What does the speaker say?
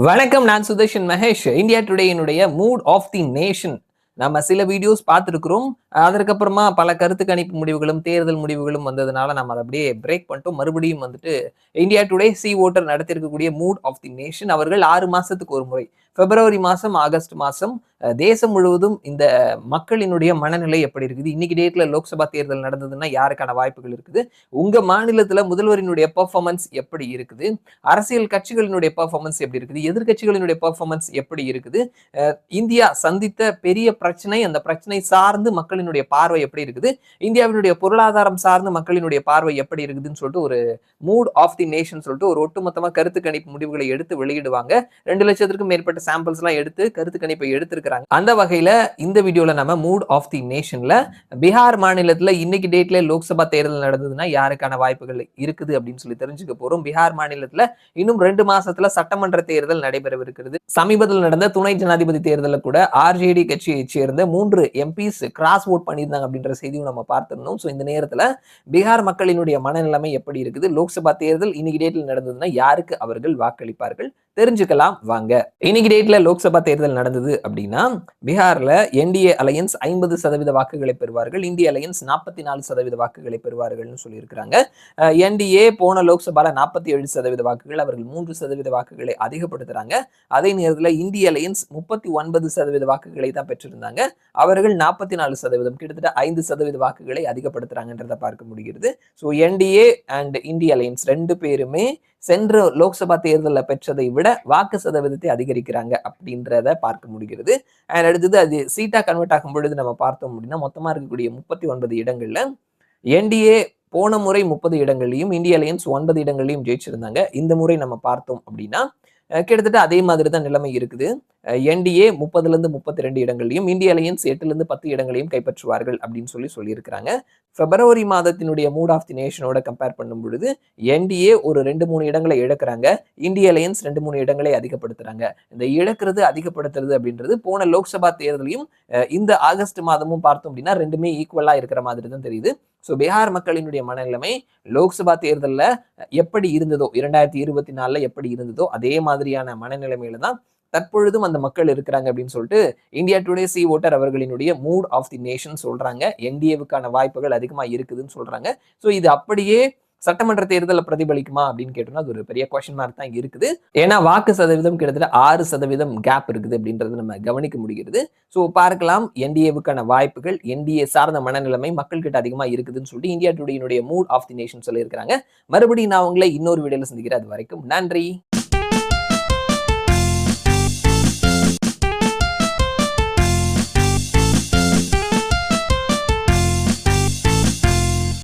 வணக்கம் நான் சுதர்ஷன் மகேஷ். இந்தியா டுடேயினுடைய மூட் ஆஃப் தி நேஷன் நம்ம சில வீடியோஸ் பார்த்துருக்குறோம். அதற்கப்புறமா பல கருத்து கணிப்பு முடிவுகளும் தேர்தல் முடிவுகளும் வந்ததுனால நம்ம அதை அப்படியே பிரேக் பண்ணிட்டோம். மறுபடியும் வந்துட்டு இந்தியா டுடே சி ஓட்டர் நடத்திருக்கக்கூடிய மூட் ஆஃப் தி நேஷன் அவர்கள் ஆறு மாசத்துக்கு ஒரு முறை. பிப்ரவரி மாசம் ஆகஸ்ட் மாசம் தேசம் முழுவதும் இந்த மக்களினுடைய மனநிலை எப்படி இருக்குது? இன்னைக்கு டேட்ல லோக்சபா தேர்தல் நடந்ததுன்னா யாருக்கான வாய்ப்புகள் இருக்குது? உங்க மாநிலத்துல முதல்வரினுடைய பெர்ஃபார்மன்ஸ் எப்படி இருக்குது? அரசியல் கட்சிகளினுடைய பெர்ஃபார்மன்ஸ் எப்படி இருக்குது? எதிர்கட்சிகளினுடைய பெர்ஃபார்மன்ஸ் எப்படி இருக்குது? இந்தியா சந்தித்த பெரிய பிரச்சனை அந்த பிரச்சனை சார்ந்து மக்களினுடைய பார்வை எப்படி இருக்குது? இந்தியாவினுடைய பொருளாதாரம் சார்ந்து மக்களினுடைய பார்வை எப்படி இருக்குதுன்னு சொல்லிட்டு ஒரு மூட் ஆஃப் தி நேஷன் சொல்லிட்டு ஒரு ஒட்டுமொத்தமாக கருத்து கணிப்பு முடிவுகளை எடுத்து வெளியிடுவாங்க. ரெண்டு லட்சத்திற்கும் மேற்பட்ட சாம்பிள்ஸ்லாம் எடுத்து கருத்து கணிப்பை எடுத்திருக்கிறாங்க. அந்த வகையில் இந்த வீடியோவில் நம்ம மூட் ஆஃப் தி நேஷனில் பீகார் மாநிலத்தில் இன்னைக்கு டேட்ல லோக்சபா தேர்தல் நடந்ததுன்னா யாருக்கான வாய்ப்புகள் இருக்குது அப்படின்னு சொல்லி தெரிஞ்சுக்க போறோம். பீகார் மாநிலத்தில் இன்னும் ரெண்டு மாசத்துல சட்டமன்ற தேர்தல் நடைபெறவிருக்கிறது. சமீபத்தில் நடந்த துணை ஜனாதிபதி தேர்தலில் கூட ஆர்ஜேடி கட்சியை சேர்ந்த மூன்று எம்பிஸ் கிராஸ் ஓட் பண்ணியிருந்தாங்க அப்படின்ற செய்தியும் நம்ம பார்த்திருந்தோம். ஸோ இந்த நேரத்தில் பீகார் மக்களினுடைய மனநிலைமை எப்படி இருக்குது? லோக்சபா தேர்தல் இன்னைக்கு டேட்டில் நடந்ததுன்னா யாருக்கு அவர்கள் வாக்களிப்பார்கள்? தெரிஞ்சுக்கலாம். வாங்க. இன்னைக்கு டேட்ல லோக்சபா தேர்தல் நடந்தது அப்படின்னா பீகார்ல என்டிஏ அலையன்ஸ் ஐம்பது சதவீத வாக்குகளை பெறுவார்கள். இந்திய அலையன்ஸ் நாற்பத்தி நாலு சதவீத வாக்குகளை பெறுவார்கள்னு சொல்லியிருக்கிறாங்க. என்டிஏ போன லோக்சபால நாற்பத்தி ஏழு சதவீத வாக்குகள் அவர்கள் மூன்று சதவீத வாக்குகளை அதிகப்படுத்துறாங்க. அதே நேரத்தில் இந்திய அலையன்ஸ் முப்பத்தி ஒன்பது சதவீத வாக்குகளை தான் பெற்றிருந்தாங்க. அவர்கள் நாற்பத்தி நாலு சதவீதம் கிட்டத்தட்ட ஐந்து சதவீத வாக்குகளை அதிகப்படுத்துறாங்கன்றதை பார்க்க முடிகிறது. So NDA and India alliance ரெண்டு பேருமே சென்ற லோக்சபா தேர்தலில் பெற்றதை விட வாக்கு சதவீதத்தை அதிகரிக்கிறாங்க அப்படின்றத பார்க்க முடிகிறது. அண்ட் அடுத்தது அது சீட்டா கன்வெர்ட் ஆகும் பொழுது நம்ம பார்த்தோம் அப்படின்னா மொத்தமா இருக்கக்கூடிய முப்பத்தி ஒன்பது இடங்கள்ல என்டிஏ போன முறை முப்பது இடங்கள்லையும் இந்திய அலையன்ஸ் ஒன்பது இடங்கள்லையும் ஜெயிச்சிருந்தாங்க. இந்த முறை நம்ம பார்த்தோம் அப்படின்னா கிட்டத்தட்ட அதே மாதிரி தான் நிலைமை இருக்குது. என்டிஏ முப்பதுலேருந்து முப்பத்தி ரெண்டு இடங்களையும் இந்திய அலையன்ஸ் எட்டுலேருந்து பத்து இடங்களையும் கைப்பற்றுவார்கள் அப்படின்னு சொல்லி சொல்லியிருக்கிறாங்க. பிப்ரவரி மாதத்தினுடைய மூட் ஆஃப் தி நேஷனோட கம்பேர் பண்ணும் பொழுது என்டிஏ ஒரு ரெண்டு மூணு இடங்களை இழக்கிறாங்க. இந்திய அலையன்ஸ் ரெண்டு மூணு இடங்களை அதிகப்படுத்துறாங்க. இந்த இழக்கிறது அதிகப்படுத்துறது அப்படின்றது போன லோக்சபா தேர்தலையும் இந்த ஆகஸ்ட் மாதமும் பார்த்தோம் அப்படின்னா ரெண்டுமே ஈக்குவலாக இருக்கிற மாதிரி தான் தெரியுது. ஸோ பீகார் மக்களினுடைய மனநிலைமை லோக்சபா தேர்தலில் எப்படி இருந்ததோ இரண்டாயிரத்தி இருபத்தி நாலில் எப்படி இருந்ததோ அதே மாதிரியான மனநிலைமையில தான் தற்பொழுதும் அந்த மக்கள் இருக்கிறாங்க அப்படின்னு சொல்லிட்டு இந்தியா டுடே சி ஓட்டர் அவர்களினுடைய மூட் ஆஃப் தி நேஷன் சொல்றாங்க. என்டிஏவுக்கான வாய்ப்புகள் அதிகமாக இருக்குதுன்னு சொல்றாங்க. ஸோ இது அப்படியே சட்டமன்ற தேர்தலில் பிரதிபலிக்குமா அப்படின்னு கேட்டோம்னா அது ஒரு பெரிய கொஸ்டின் மார்க் தான் இருக்குது. ஏன்னா வாக்கு சதவீதம் கிட்டத்தட்ட ஆறு சதவீதம் கேப் இருக்குது அப்படின்றது நம்ம கவனிக்க முடிகிறது. ஸோ பார்க்கலாம். என்டிஏவுக்கான வாய்ப்புகள் என்டிஏ சார்ந்த மனநிலைமை மக்கள்கிட்ட அதிகமாக இருக்குதுன்னு சொல்லிட்டு இந்தியா டுடேயினுடைய மூட் ஆஃப் தி நேஷன் சொல்லியிருக்கிறாங்க. மறுபடியும் நான் உங்களை இன்னொரு வீடியோவில் சந்திக்கிறேன். அது வரைக்கும் நன்றி.